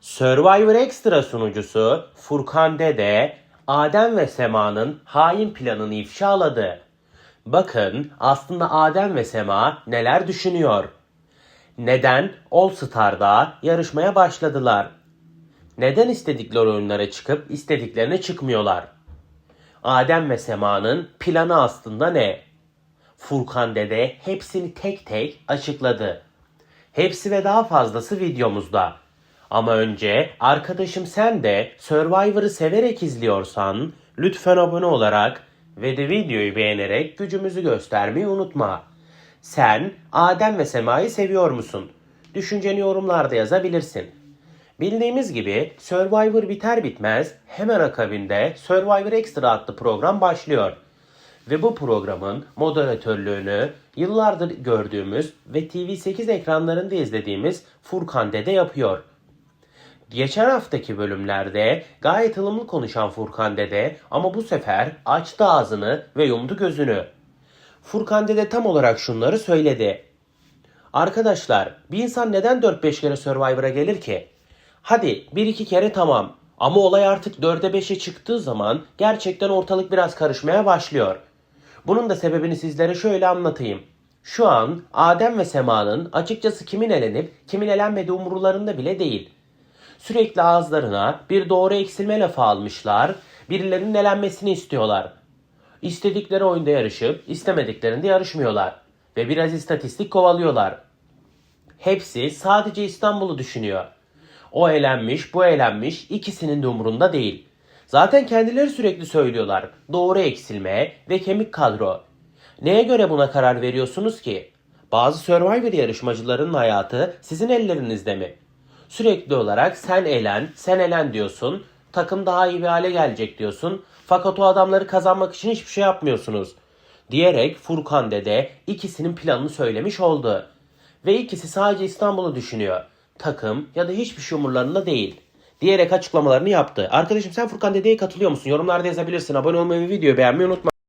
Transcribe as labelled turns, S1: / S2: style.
S1: Survivor Extra sunucusu Furkan Dede, Adem ve Sema'nın hain planını ifşaladı. Bakın aslında Adem ve Sema neler düşünüyor? Neden All Star'da yarışmaya başladılar? Neden istedikleri oyunlara çıkıp istediklerine çıkmıyorlar? Adem ve Sema'nın planı aslında ne? Furkan Dede hepsini tek tek açıkladı. Hepsi ve daha fazlası videomuzda. Ama önce arkadaşım sen de Survivor'ı severek izliyorsan lütfen abone olarak ve de videoyu beğenerek gücümüzü göstermeyi unutma. Sen Adem ve Sema'yı seviyor musun? Düşünceni yorumlarda yazabilirsin. Bildiğimiz gibi Survivor biter bitmez hemen akabinde Survivor Extra adlı program başlıyor. Ve bu programın moderatörlüğünü yıllardır gördüğümüz ve TV8 ekranlarında izlediğimiz Furkan Dede yapıyor. Geçen haftaki bölümlerde gayet ılımlı konuşan Furkan Dede ama bu sefer açtı ağzını ve yumdu gözünü. Furkan Dede tam olarak şunları söyledi. Arkadaşlar bir insan neden 4-5 kere Survivor'a gelir ki? Hadi 1-2 kere tamam. Ama olay artık 4'e 5'e çıktığı zaman gerçekten ortalık biraz karışmaya başlıyor. Bunun da sebebini sizlere şöyle anlatayım. Şu an Adem ve Sema'nın açıkçası kimin elenip kimin elenmediği umurlarında bile değil. Sürekli ağızlarına bir doğru eksilme lafı almışlar, birilerinin elenmesini istiyorlar. İstedikleri oyunda yarışıp istemediklerinde yarışmıyorlar ve biraz istatistik kovalıyorlar. Hepsi sadece İstanbul'u düşünüyor. O elenmiş, bu elenmiş, ikisinin de umurunda değil. Zaten kendileri sürekli söylüyorlar. Doğru eksilme ve kemik kadro. Neye göre buna karar veriyorsunuz ki? Bazı Survivor yarışmacılarının hayatı sizin ellerinizde mi? Sürekli olarak sen elen, sen elen diyorsun. Takım daha iyi bir hale gelecek diyorsun. Fakat o adamları kazanmak için hiçbir şey yapmıyorsunuz. Diyerek Furkan Dede ikisinin planını söylemiş oldu. Ve ikisi sadece İstanbul'u düşünüyor. Takım ya da hiçbir şey umurlarında değil. Diyerek açıklamalarını yaptı. Arkadaşım sen Furkan Dede'ye katılıyor musun? Yorumlarda yazabilirsin. Abone olmayı ve videoyu beğenmeyi unutma.